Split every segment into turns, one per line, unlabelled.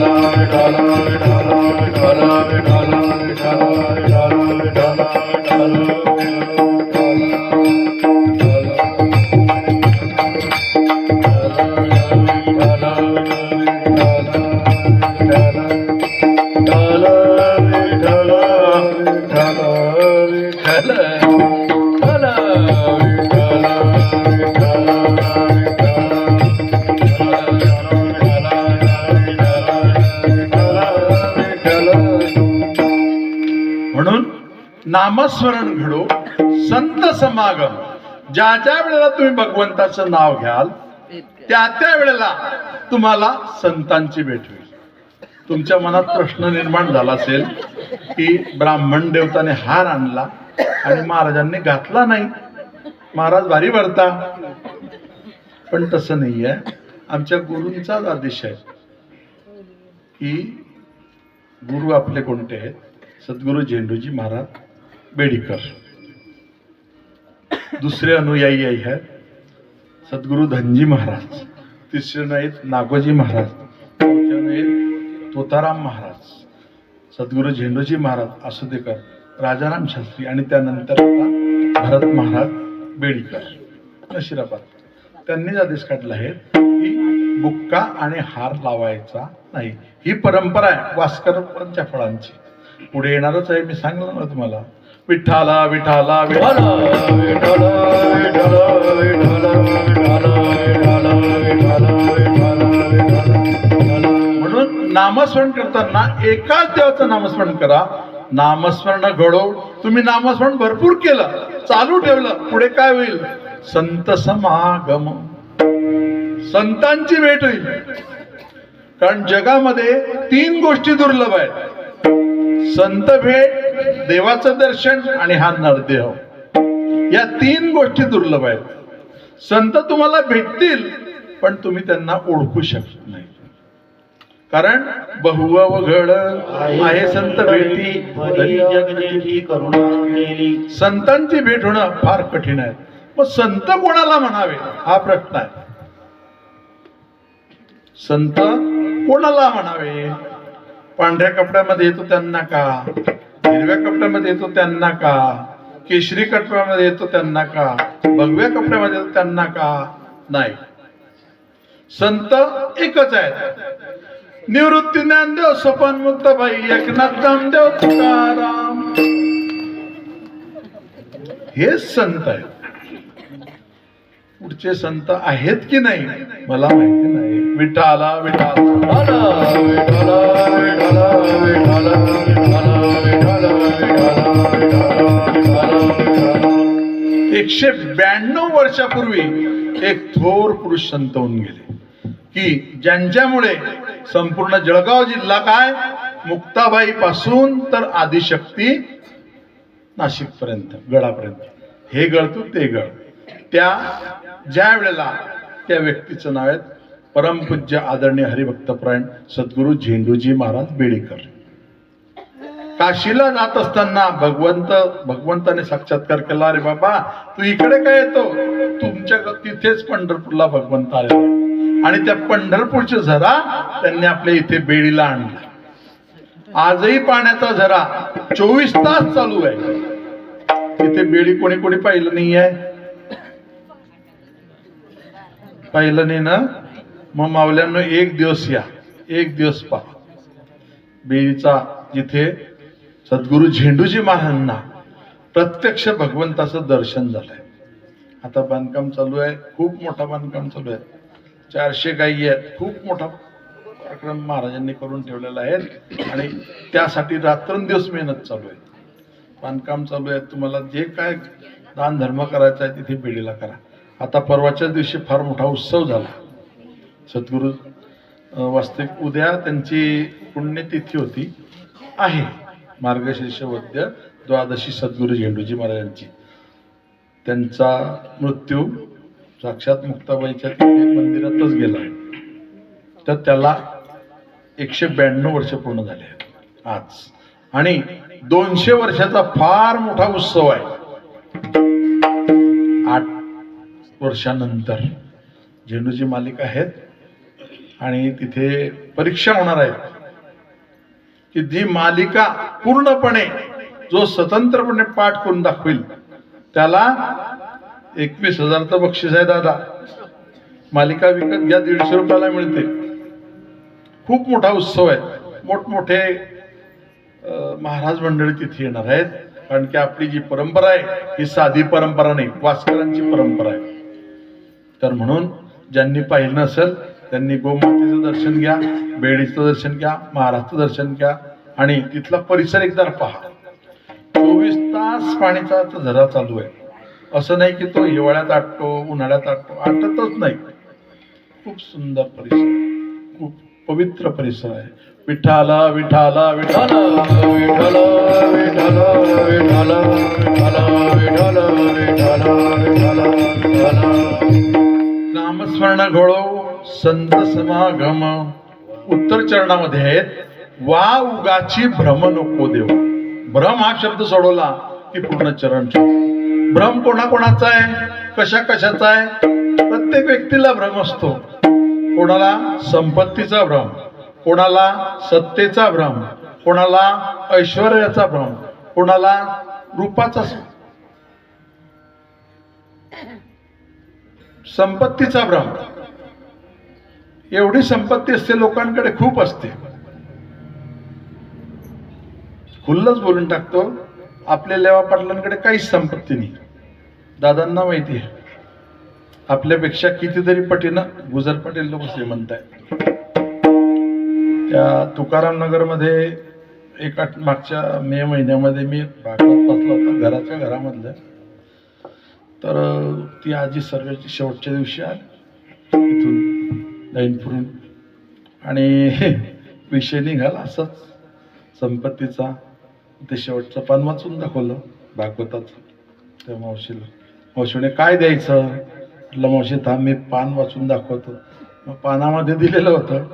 ढाला ढाला ढाला ज्या ज्या वेळेला तुम्ही भगवंताचं नाव घ्याल त्या त्या वेळेला तुम्हाला संतांची भेट होईल. तुमच्या मनात प्रश्न निर्माण झाला असेल की ब्राह्मण देवताने हार आणला आणि महाराजांनी घातला नाही. महाराज भारी भरता. पण तसं नाही आहे. आमच्या गुरूंचाच आदेश आहे की गुरु आपले कोणते आहेत? सद्गुरू झेंडूजी महाराज बेडीकर. दुसरे अनुयायी आहेत. सद्गुरू धनजी महाराज तिसरे नाहीत नागोजी महाराज चौथे नाहीत तोताराम महाराज. सद्गुरू झेंडूजी महाराज असुदेकर राजाराम शास्त्री आणि त्यानंतर भरत महाराज बेडीकर. नशिराबाद. त्यांनीच आदेश काढला आहे की बुक्का आणि हार लावायचा नाही. ही परंपरा आहे वास्करांच्या फळांची. पुढे येणारच आहे मी सांगलं ना तुम्हाला. विठ्ठाला विठाला विठाला विठाला विठाला विठाला विठाला विठाला विठाला विठाला म्हणून नामस्मरण करताना एकाच देवाचं नामस्मरण करा. नामस्मरण घडो तुम्ही नामस्मरण भरपूर केलं चालू ठेवलं पुढे काय होईल? संत समागम. संतांची भेट होईल. कारण जगामध्ये तीन गोष्टी दुर्लभ आहेत. संत भेट देवाचं दर्शन आणि हा नरदेह. या तीन गोष्टी दुर्लभ आहेत. संत तुम्हाला भेटतील पण तुम्ही त्यांना ओळखू शकत नाही. कारण बहुव घड आहे संत भेटी.
करुणा
संतांची भेट होणं फार कठीण आहे. मग संत कोणाला म्हणावे? हा प्रश्न आहे. संत कोणाला म्हणावे? पांढऱ्या कपड्यामध्ये येतो त्यांना का? हिरव्या कपड्यामध्ये येतो त्यांना का? केशरी कपड्यामध्ये येतो त्यांना का? भगव्या कपड्यामध्ये येतो त्यांना का? नाही. संत एकच आहेत. निवृत्ती ज्ञानदेव सपन मुक्त भाई एकनाथ नामदेव तुकाराम. हेच संत आहेत. पुढचे संत आहेत की नाही मला माहिती नाही. विठाला विठाला एकशे ब्याण्णव वर्षापूर्वी एक थोर पुरुष संत होऊन गेले. की ज्यांच्यामुळे संपूर्ण जळगाव जिल्हा काय? मुक्ताबाई पासून तर आदिशक्ती नाशिक पर्यंत गडापर्यंत. हे गळ तू ते गळ. त्या ज्या वेळेला त्या व्यक्तीचं नाव आहे परमपूज्य आदरणीय हरिभक्तप्रायण सद्गुरू झेंडूजी महाराज बेडेकर. काशीला जात असताना भगवंत भगवंताने साक्षात्कार केला अरे बाबा तू इकडे काय येतो? तुमच्या तिथेच पंढरपूरला भगवंत आले. आणि त्या पंढरपूरचे झरा त्यांनी आपल्या इथे बेडीला आणला. आजही पाण्याचा झरा चोवीस तास चालू आहे. इथे बेडी कोणी कोणी पाहिलं नाही आहे पाहिलं नाही ना? मग मावल्यांना एक दिवस या. एक दिवस पहा. बेरीचा जिथे सद्गुरू झेंडूजी महाराजांना प्रत्यक्ष भगवंताचं दर्शन झालंय. आता बांधकाम चालू आहे. खूप मोठा बांधकाम चालू आहे. चारशे गायी आहेत. खूप मोठा कार्यक्रम महाराजांनी करून ठेवलेला आहे. आणि त्यासाठी रात्रंदिवस मेहनत चालू आहे. बांधकाम चालू आहे. तुम्हाला जे काय दान धर्म करायचा आहे तिथे बेडीला करा. आता परवाच्या दिवशी फार मोठा उत्सव झाला. सद्गुरू वास्तविक उद्या त्यांची पुण्यतिथी होती आहे. मार्गशीर्ष वद्य द्वादशी सद्गुरू झेंडूजी महाराजांची. त्यांचा मृत्यू साक्षात मुक्ताबाईच्या मंदिरातच गेला. आहे तर त्याला एकशे ब्याण्णव वर्ष पूर्ण झाले आहेत. आज. आणि दोनशे वर्षाचा फार मोठा उत्सव आहे. आठ वर्षानंतर झेंडूची मालिका आहेत. आणि तिथे परीक्षा होणार आहे. की जी मालिका पूर्णपणे जो स्वतंत्रपणे पाठ करून दाखवेल त्याला एकवीस हजारचं बक्षीस आहे दादा. मालिका विकत घ्या दीडशे रुपयाला मिळते. खूप मोठा उत्सव आहे. मोठमोठे महाराज मंडळी तिथे येणार आहेत. कारण की आपली जी परंपरा आहे ही साधी परंपरा नाही वास्करांची परंपरा आहे. तर म्हणून ज्यांनी पाहिलं नसेल त्यांनी गोमातेचं दर्शन घ्या बेडीचं दर्शन घ्या महाराजचं दर्शन घ्या आणि तिथला परिसर एकदा पहा. चोवीस तास पाणीचा झरा चालू आहे. असं नाही की तो हिवाळ्यात आटतो उन्हाळ्यात आटतो आटतच नाही. खूप सुंदर परिसर खूप पवित्र परिसर आहे. विठाला विठाला विठाला संत समागम. उत्तर चरणामध्ये आहेत. वा उगाची भ्रम नको देव. भ्रम हा शब्द सोडवला की पूर्ण चरण भ्रम कोणाकोणाचा आहे? कशा कशाचा आहे? प्रत्येक व्यक्तीला भ्रम असतो. कोणाला संपत्तीचा भ्रम कोणाला सत्तेचा भ्रम कोणाला ऐश्वर्याचा भ्रम कोणाला रूपाचा संपत्तीचा भ्रम. एवढी संपत्ती असते लोकांकडे खूप असते. खुल्लच बोलून टाकतो आपल्या लेवा पाटलांकडे काहीच संपत्ती नाही. दादांना माहिती आहे. आपल्यापेक्षा कितीतरी पटीनं गुजर पटेल लोक श्रीमंत आहे त्या तुकाराम नगरमध्ये एका मागच्या मे महिन्यामध्ये मी भागवत बसला होता घराच्या घरामधलं. तर ती आजी सर्वेची शेवटच्या दिवशी आली. इथून लाईन फिरून आणि विषय निघाला असंच. संपत्तीचा. ते शेवटचं पान वाचून दाखवलं भागवताचं. त्या मावशीला. मावशीने काय द्यायचं? म्हटलं मावशी थांब मी पान वाचून दाखवतो. मग पानामध्ये दिलेलं होतं.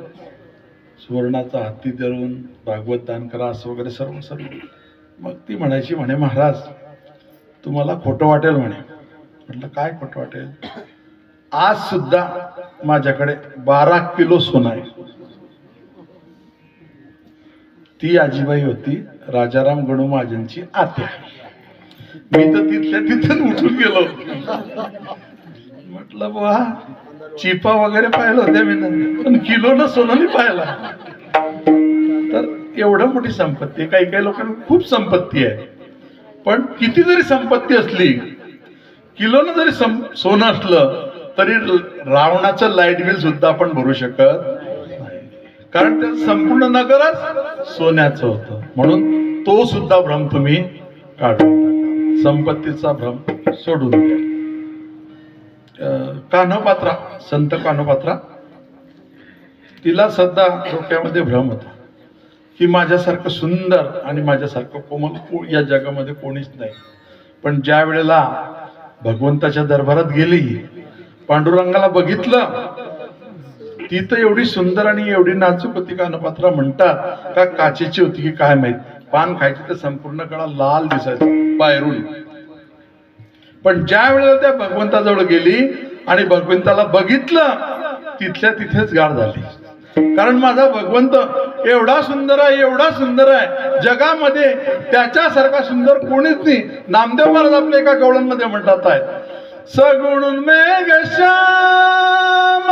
सुवर्णाचा हत्ती धरून भागवत दान करा असं वगैरे सर्व सर्व. मग ती म्हणायची म्हणे महाराज तुम्हाला खोटं वाटेल म्हणे. म्हटलं काय खोटं वाटेल? आज सुद्धा माझ्याकडे बारा किलो सोनं आहे. ती आजीबाई होती राजाराम गणू महाजनची आत्या. मी तर तिथल्या तिथं उठून गेलो म्हटलं बुवा चिपा वगैरे पाहिलं होत्या मी पण किलो न सोनं पाहिला. तर एवढं मोठी संपत्ती आहे. काही काही लोकांना खूप संपत्ती आहे. पण किती जरी संपत्ती असली किलोनं जरी सं सोनं असलं तरी रावणाचं लाइट बिल सुद्धा आपण भरू शकत नाही. कारण ते संपूर्ण नगरच सोन्याचं होतं. म्हणून तो सुद्धा भ्रम तुम्ही काढून टाका. संपत्तीचा भ्रम सोडून द्या. कान्होपात्रा संत कान्होपात्रा तिला सध्या डोक्यामध्ये भ्रम होता. की माझ्यासारखं सुंदर आणि माझ्यासारखं कोमल या जगामध्ये कोणीच नाही. पण ज्या वेळेला भगवंताच्या दरबारात गेली पांडुरंगाला बघितलं. ती तर एवढी सुंदर आणि एवढी नाचूक होती का नपात्रा म्हणतात. का काचेची होती की काय माहीत? पान खायची तर संपूर्ण कडा लाल दिसायचं बाहेरून. पण ज्या वेळेला त्या भगवंताजवळ गेली आणि भगवंताला बघितलं तिथल्या तिथेच गार झाली. कारण माझा भगवंत एवढा सुंदर आहे एवढा सुंदर आहे. जगामध्ये त्याच्यासारखा सुंदर कोणीच नाही. नामदेव महाराज आपल्या एका गवळणमध्ये म्हणतात आहे. सगुण मेघ श्याम।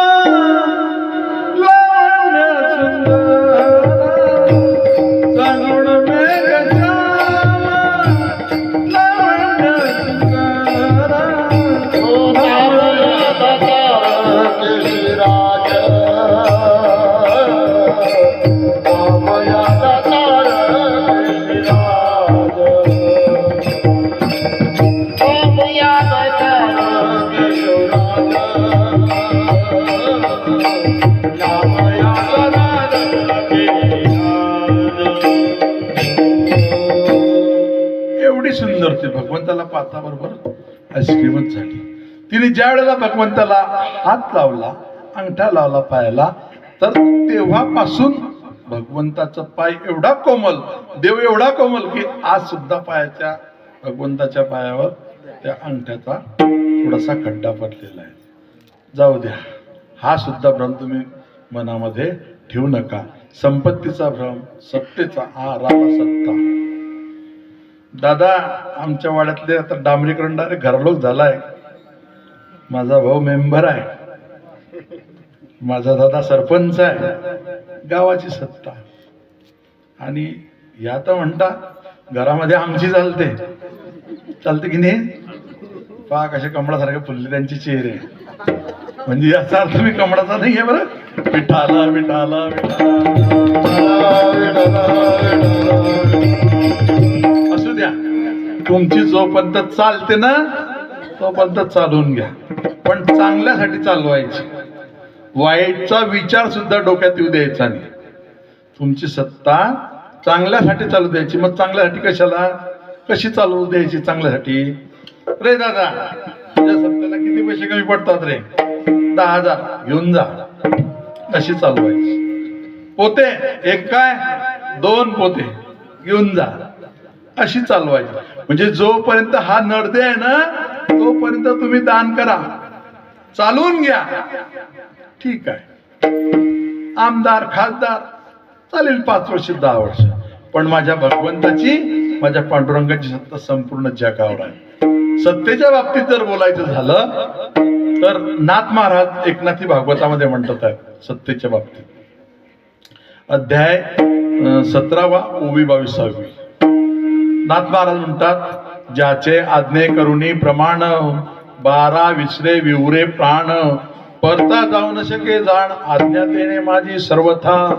हाताबरोबर आईस्क्रीमच झाली. तिने ज्या वेळेला भगवंताला हात लावला अंगठा लावला पायाला तर तेव्हापासून भगवंताचा पाय एवढा कोमल देव एवढा कोमल की आज सुद्धा पायाच्या भगवंताच्या पायावर त्या अंगठ्याचा थोडासा खड्डा पडलेला आहे. जाऊ द्या. हा सुद्धा भ्रम तुम्ही मनामध्ये ठेवू नका. संपत्तीचा भ्रम सत्तेचा आ रामा सत्ता. दादा आमच्या वाड्यातले आता डांबरीकरण डायरेक्ट घरलोक झालाय. माझा भाऊ मेंबर आहे. माझा दादा सरपंच आहे. गावाची सत्ता. आणि या तर म्हणता घरामध्ये आमची चालते. चालते की नाही? पहा कसे कमळासारखे फुलले त्यांचे चेहरे. म्हणजे याचा अर्थ मी कमळाचा नाही आहे बरं. विठाला विठाला असू द्या तुमची जोपर्यंत चालते ना तोपर्यंत चालवून घ्या. पण चांगल्यासाठी चालवायची. वाईटचा विचार सुद्धा डोक्यात येऊ द्यायचा नाही. तुमची सत्ता चांगल्यासाठी चालू द्यायची. मग चांगल्यासाठी कशाला? कशी चालवू द्यायची चांगल्यासाठी? रे दादा तुझ्या सत्तेला किती पैसे कमी पडतात रे? दहा हजार. घेऊन जा. कशी चालवायची? पोते एक काय? दोन पोते. घेऊन जा. अशी चालवायची. म्हणजे जोपर्यंत हा नळदे आहे ना तोपर्यंत तुम्ही दान करा. चालून घ्या. ठीक आहे. आमदार खासदार चालेल पाच वर्ष दहा वर्ष. पण माझ्या भगवंताची माझ्या पांडुरंगाची सत्ता संपूर्ण जगावर आहे. सत्तेच्या बाबतीत जर बोलायचं झालं तर नाथ महाराज एकनाथी भागवतामध्ये म्हणतात आहे सत्तेच्या बाबतीत. अध्याय सतरावा ओवी बावीसावी. नाथ महाराज म्हणतात ज्याचे आज्ञे करुणी प्रमाण बारा विसरे विवरे प्राण. परता जाऊ न शके जाण आज्ञा देणे माझी सर्वथा.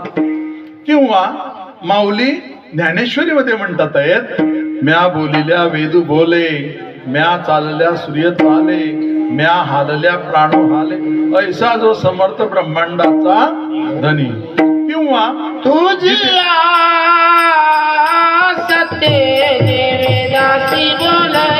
किंवा माऊली ज्ञानेश्वरीमध्ये म्हणतात आहेत म्या बोलिल्या वेदू बोले म्या चालल्या सूर्य चाले म्या हालल्या प्राणो हाले. ऐसा जो समर्थ ब्रह्मांडाचा धनी. किंवा
तुझी सत्य देवदासी बोलजे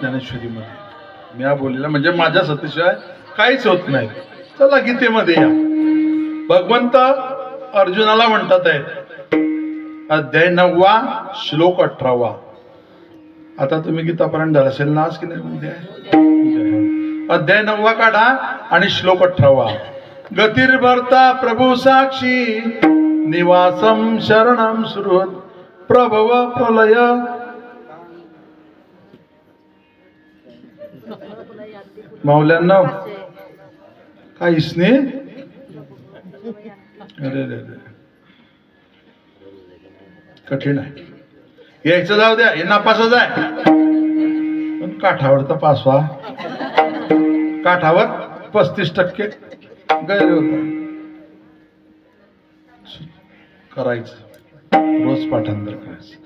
ज्ञानेश्वरीमध्ये. म्या बोललेला म्हणजे माझ्या सतीशिवाय काहीच होत नाही. चला गीतेमध्ये या. भगवंत अर्जुनाला म्हणतात आहेत अध्याय नववा श्लोक अठरावा. आता तुम्ही गीतापर्यंत झाला असेल ना आज की नाही म्हणजे? अध्याय नववा काढा आणि श्लोक अठरावा. गतिर्भर्ता प्रभू साक्षी निवासम शरणम सुहृत प्रभव प्रलय माऊल्यांना काय इसने? अरे रे रे। कठीण आहे. यायचं जाऊ द्या हे नापासच आहे. पण काठावर तर पास व्हा काठावर पस्तीस टक्के गैर होता करायचं. रोज पाठांतर करायचं.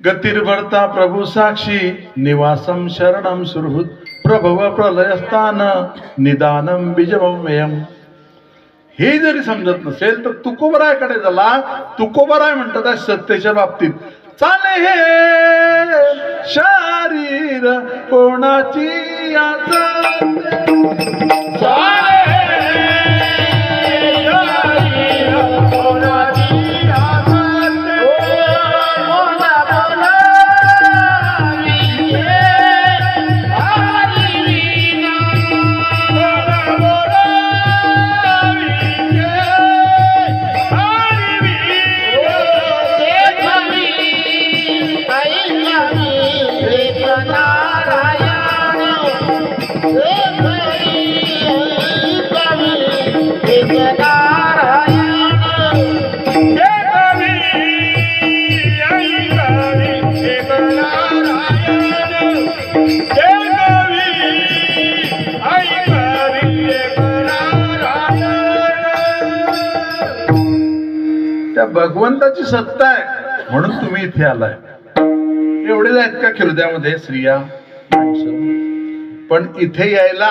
गतिर्भर्ता प्रभू साक्षी निवासम शरणम सुरहुत प्रभव प्रलयस्थान निदानम बीजमयम हे जरी समजत नसेल तर तुकोबरायकडे झाला तुकोबराय म्हणतात सत्तेच्या बाबतीत. चाले हे शरीर कोणाची आता भगवंताची सत्ता आहे. म्हणून तुम्ही इथे आलाय. एवढेच आहेत का हृदयामध्ये स्त्रिया पण इथे यायला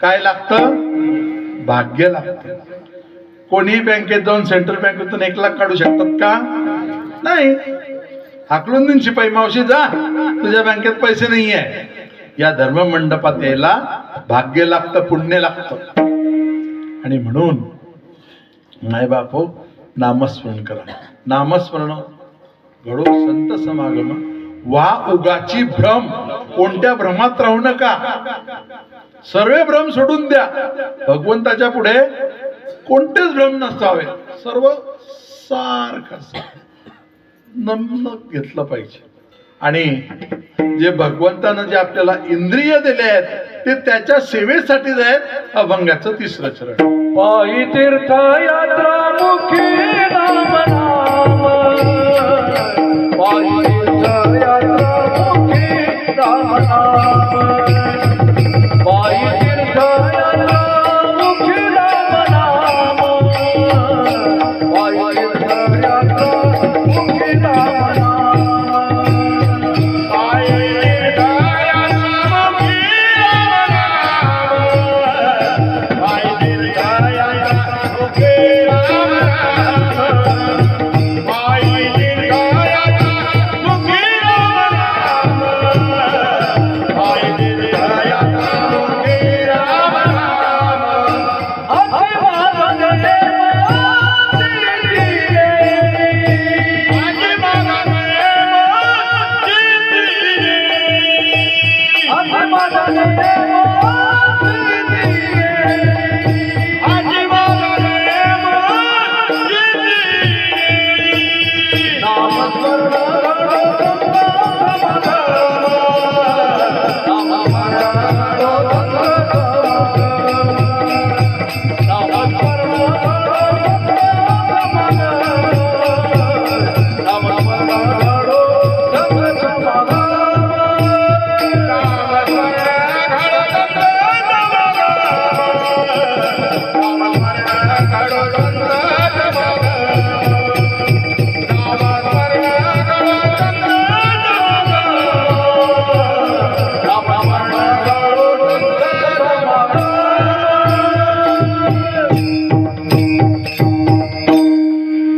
काय लागतं? भाग्य लागतं. कोणीही बँकेत जाऊन सेंट्रल बँकेतून एक लाख काढू शकतात का? नाही. हाकलून देईन शिपाई मावशी जा. तुझ्या बँकेत पैसे नाही आहे या धर्म मंडपात यायला भाग्य लागतं पुण्य लागतं. आणि म्हणून नाही बापो नामस्मरण करा. नामस्मरण घडो संत समागम. वा उगाची भ्रम. कोणत्या भ्रमात राहू नका. सर्व भ्रम सोडून द्या. भगवंताच्या पुढे कोणतेच भ्रम नसावे. सर्व सारखं नम्न घेतलं पाहिजे. आणि जे भगवंतानं जे आपल्याला इंद्रिय दिले आहेत ते त्याच्या सेवेसाठीच आहेत अभंगाचं तिसरं चरण.
पायी तीर्थ यात्रा मुखी राम नाम पायी तीर्थ यात्रा मुखी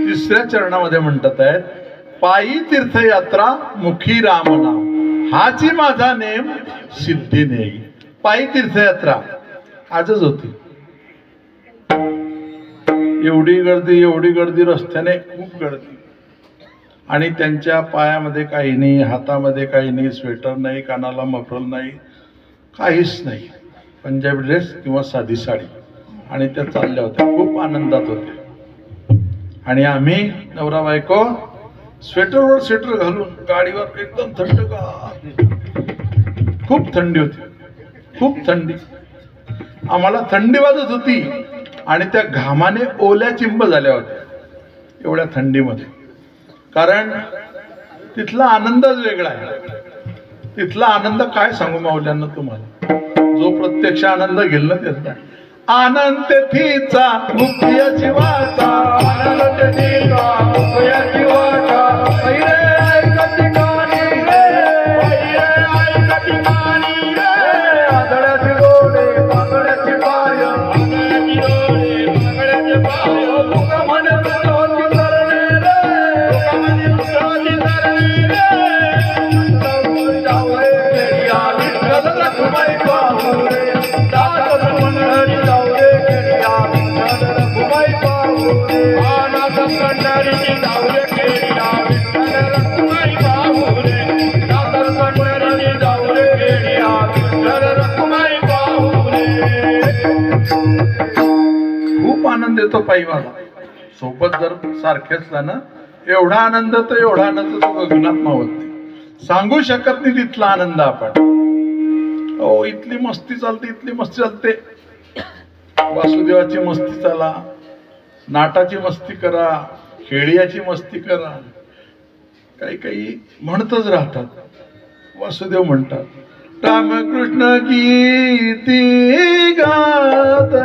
तिसऱ्या चरणामध्ये म्हणतात आहेत पायी तीर्थयात्रा मुखी राम नाम हाची माझा नेम सिद्धी नेई पायी तीर्थयात्रा. आजच होती. एवढी गर्दी एवढी गर्दी रस्त्याने खूप गर्दी. आणि त्यांच्या पायामध्ये काही नाही हातामध्ये काही नाही स्वेटर नाही कानाला मफरल नाही काहीच नाही. पंजाबी ड्रेस किंवा साधी साडी. आणि त्या चालल्या होत्या खूप आनंदात होत्या आणि आम्ही नवरा बायको स्वेटरवर स्वेटर घालून गाडीवर एकदम थंडगार खूप थंडी होती. खूप थंडी. आम्हाला थंडी वाजत होती. आणि त्या घामाने ओल्या चिंब झाल्या होत्या. एवढ्या थंडीमध्ये. कारण तिथला आनंदच वेगळा आहे. तिथला आनंद काय सांगू माऊल्यांना तुम्हाला? जो प्रत्यक्ष आनंद घेईल ना त्याचा. आनंद तेथीचा मुख्य जीवाचा
आनंद तेथीचा जीवाचा.
आनंद येतो पायीवाला सोबत जर सारखे असला ना एवढा आनंद तर एवढा आनंद तो गगनात मावत सांगू शकत नाही तिथला आनंद आपण. ओ इथली मस्ती चालते इथली मस्ती चालते. वासुदेवाची मस्ती चाला नाटाची मस्ती करा खेळियाची मस्ती करा. काही काही म्हणतच राहतात. वासुदेव म्हणतात रामकृष्ण गीती गाता.